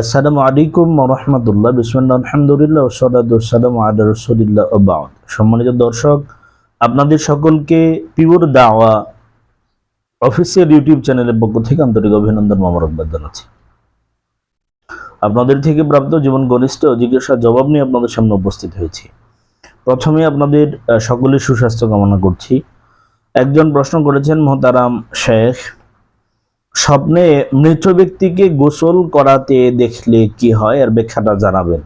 আসসালামু আলাইকুম রহমতুল্লাহ। বিসমুল্লাহ, আলহামদুলিল্লাহ ওসলাম আদা রসুলিল্লাহ আবাউদ সম্মানিত দর্শক, আপনাদের সকলকে পিওর দাওয়া অফিসিয়াল ইউটিউব চ্যানেলের পক্ষ থেকে আন্তরিক অভিনন্দন মোবারকবাদ জানাচ্ছি। আপনাদের থেকে প্রাপ্ত জীবন ঘনিষ্ঠ জিজ্ঞাসার জবাব নিয়ে আপনাদের সামনে উপস্থিত হয়েছি। প্রথমে আপনাদের সকলের সুস্বাস্থ্য কামনা করছি। একজন প্রশ্ন করেছেন, মোহতারাম শেখ স্বপ্নে মৃত ব্যক্তিকে গোসল করাতে দেখলে কি হয়? আর ব্যাখ্যাটা জানাবেন।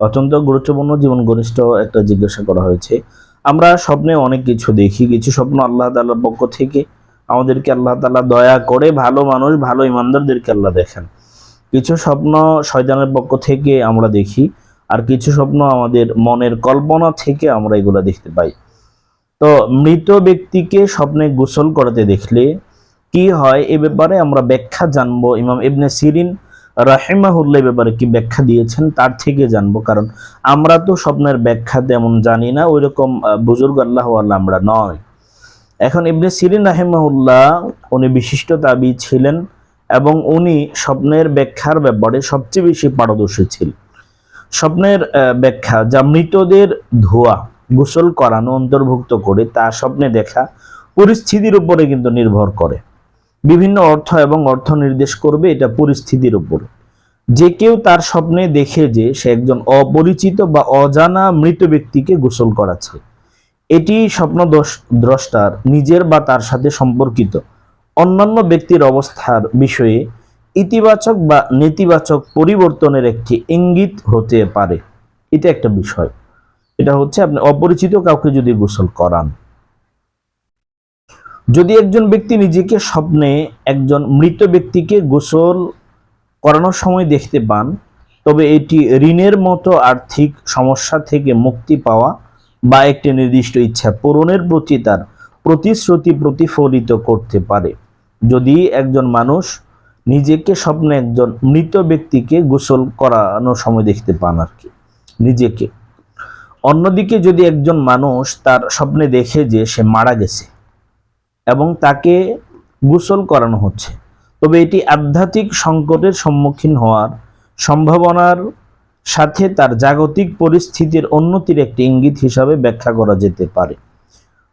অত্যন্ত গুরুত্বপূর্ণ জীবন ঘনিষ্ঠ একটা জিজ্ঞাসা করা হয়েছে। আমরা স্বপ্নে অনেক কিছু দেখি, কিছু স্বপ্ন আল্লাহ তাআলার পক্ষ থেকে আমাদেরকে আল্লাহ তাআলা দয়া করে ভালো মানুষ, ভালো ইমানদারদেরকে আল্লাহ দেখেন। কিছু স্বপ্ন শয়তানের পক্ষ থেকে আমরা দেখি আর কিছু স্বপ্ন আমাদের মনের কল্পনা থেকে আমরা এগুলো দেখতে পাই। তো মৃত ব্যক্তিকে স্বপ্নে গোসল করাতে দেখলে কি হয় এ ব্যাপারে আমরা ব্যাখ্যা জানব। ইমাম ইবনে সিরিন রাহেমাহুল্লাহ এ ব্যাপারে কি ব্যাখ্যা দিয়েছেন তার থেকে জানব। কারণ আমরা তো স্বপ্নের ব্যাখ্যা তেমন জানি না ওই রকম বুজুর্গ আল্লাহ আল্লাহ আমরা নয়। এখন ইবনে সিরিন রাহেমাহুল্লাহ উনি বিশিষ্ট দাবি ছিলেন এবং উনি স্বপ্নের ব্যাখ্যার ব্যাপারে সবচেয়ে বেশি পারদর্শী ছিলেন। স্বপ্নের ব্যাখ্যা, যা মৃতদের ধোয়া গোসল করানো, অন্তর্ভুক্ত করে তা স্বপ্নে দেখা, পরিস্থিতির উপরে কিন্তু নির্ভর করে। বিভিন্ন অর্থ এবং অর্থ নির্দেশ করবে এটা পরিস্থিতির উপর। যে কেউ তার স্বপ্নে দেখে যে সে একজন অপরিচিত বা অজানা মৃত ব্যক্তিকে গোসল করাচ্ছে। এটি স্বপ্ন দ্রষ্টার নিজের বা তার সাথে সম্পর্কিত। অন্যান্য ব্যক্তির অবস্থার বিষয়ে ইতিবাচক বা নেতিবাচক পরিবর্তনের একটি ইঙ্গিত হতে পারে। এটা একটা বিষয়। এটা হচ্ছে আপনি অপরিচিত কাউকে যদি গোসল করান। যদি একজন ব্যক্তি নিজেকে স্বপ্নে একজন মৃত ব্যক্তিকে গোসল করানোর সময় দেখতে পান, তবে এটি ঋণের মতো আর্থিক সমস্যা থেকে মুক্তি পাওয়া বা একটি নির্দিষ্ট ইচ্ছা পূরণের প্রতি তার প্রতিশ্রুতি প্রতিফলিত করতে পারে। যদি একজন মানুষ নিজেকে স্বপ্নে একজন মৃত ব্যক্তিকে গোসল করানোর সময় দেখতে পান আর কি, নিজেকে। অন্যদিকে যদি একজন মানুষ তার স্বপ্নে দেখে যে সে মারা গেছে এবং তাকে গোসল করানো হচ্ছে। তবে এটি আধ্যাত্মিক সংকটের সম্মুখীন হওয়ার সম্ভাবনার সাথে তার জাগতিক পরিস্থিতির উন্নতির একটি ইঙ্গিত হিসাবে ব্যাখ্যা করা যেতে পারে।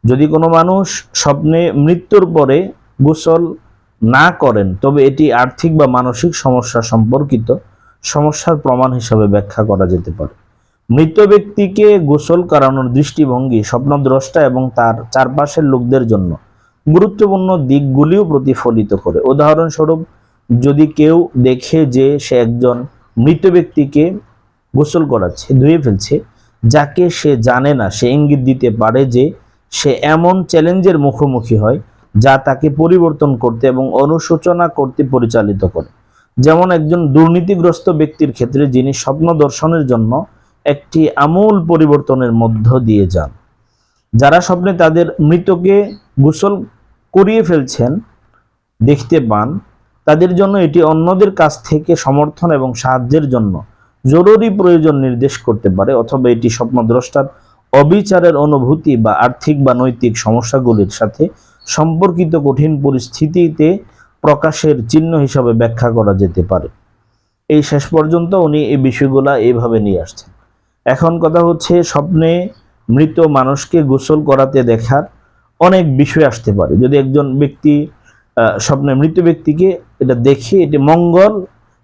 যদি কোনো মানুষ স্বপ্নে মৃত্যুর পরে গোসল না করেন, তবে এটি আর্থিক বা মানসিক সমস্যা সম্পর্কিত সমস্যার প্রমাণ হিসাবে ব্যাখ্যা করা যেতে পারে। মৃত ব্যক্তিকে গোসল করানোর দৃষ্টিভঙ্গি স্বপ্নদ্রষ্টা এবং তার চারপাশের লোকদের জন্য গুরুত্বপূর্ণ দিকগুলিও প্রতিফলিত করে। উদাহরণস্বরূপ, যদি কেউ দেখে যে সে একজন মৃত ব্যক্তিকে গোসল করাচ্ছে, ধুয়ে ফেলছে, যাকে সে জানে না, সে ইঙ্গিত দিতে পারে যে সে এমন চ্যালেঞ্জের মুখোমুখি হয় যা তাকে পরিবর্তন করতে এবং অনুশোচনা করতে পরিচালিত করে। যেমন একজন দুর্নীতিগ্রস্ত ব্যক্তির ক্ষেত্রে যিনি স্বপ্ন দর্শনের জন্য একটি আমূল পরিবর্তনের মধ্য দিয়ে যান, যারা স্বপ্নে তাদের মৃতকে গোসল করিয়ে ফেলছেন, দেখতে পান, তাদের জন্য এটি অন্যদের কাছ থেকে সমর্থন এবং সাহায্যের জন্য জরুরি প্রয়োজন নির্দেশ করতে পারে, অথবা এটি স্বপ্নদ্রষ্টার অবিচারের অনুভূতি বা আর্থিক বা নৈতিক সমস্যাগুলির সাথে সম্পর্কিত কঠিন পরিস্থিতিতে প্রকাশের চিহ্ন হিসাবে ব্যাখ্যা করা যেতে পারে। এই শেষ পর্যন্ত উনি এই বিষয়গুলা এইভাবে নিয়ে আসছেন। এখন কথা হচ্ছে, স্বপ্নে মৃত মানুষকে গোসল করাতে দেখার অনেক বিষয় আসতে পারে। যদি একজন ব্যক্তি স্বপ্নে মৃত ব্যক্তিকে এটা দেখে, এটি মঙ্গল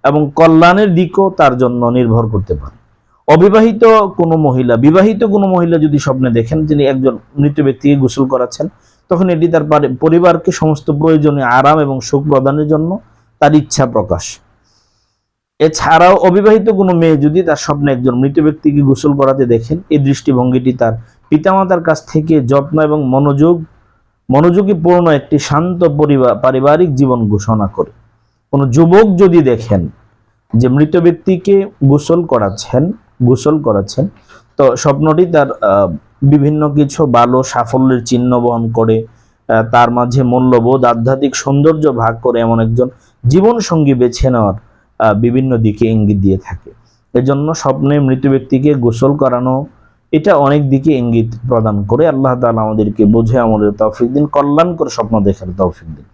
এবং কল্যাণের দিকও তার জন্য নির্ভর করতে পারে। অবিবাহিত কোনো মহিলা, বিবাহিত কোনো মহিলা যদি স্বপ্নে দেখেন তিনি একজন মৃত ব্যক্তিকে গোসল করাচ্ছেন, তখন এটি তার পরিবারকে সমস্ত প্রয়োজনীয় আরাম এবং সুখ প্রদানের জন্য তার ইচ্ছা প্রকাশ। এছাড়াও অবিবাহিত কোনো মেয়ে যদি তার স্বপ্নে একজন মৃত ব্যক্তিকে গোসল করাতে দেখেন, এই দৃষ্টিভঙ্গিটি তার পিতামাতার কাছ থেকে যত্ন এবং মনোযোগ, মনোযোগী পূর্ণ একটি শান্ত পরিবার, পারিবারিক জীবন ঘোষণা করে। কোনো যুবক যদি দেখেন যে মৃত ব্যক্তিকে গোসল করাচ্ছেন গোসল করাচ্ছেন, তো স্বপ্নটি তার বিভিন্ন কিছু ভালো সাফল্যের চিহ্ন বহন করে তার মাঝে মূল্যবোধ, আধ্যাত্মিক সৌন্দর্য ভাগ করে এমন একজন জীবন সঙ্গী বেছে নেওয়ার বিভিন্ন দিকে ইঙ্গিত দিয়ে থাকে। এজন্য স্বপ্নে মৃত ব্যক্তিকে গোসল করানো এটা অনেক দিকে ইঙ্গিত প্রদান করে। আল্লাহ তালা আমাদেরকে বোঝে, আমাদের তৌফিক দিন, কল্যাণ করে স্বপ্ন দেখার তৌফিক দিন।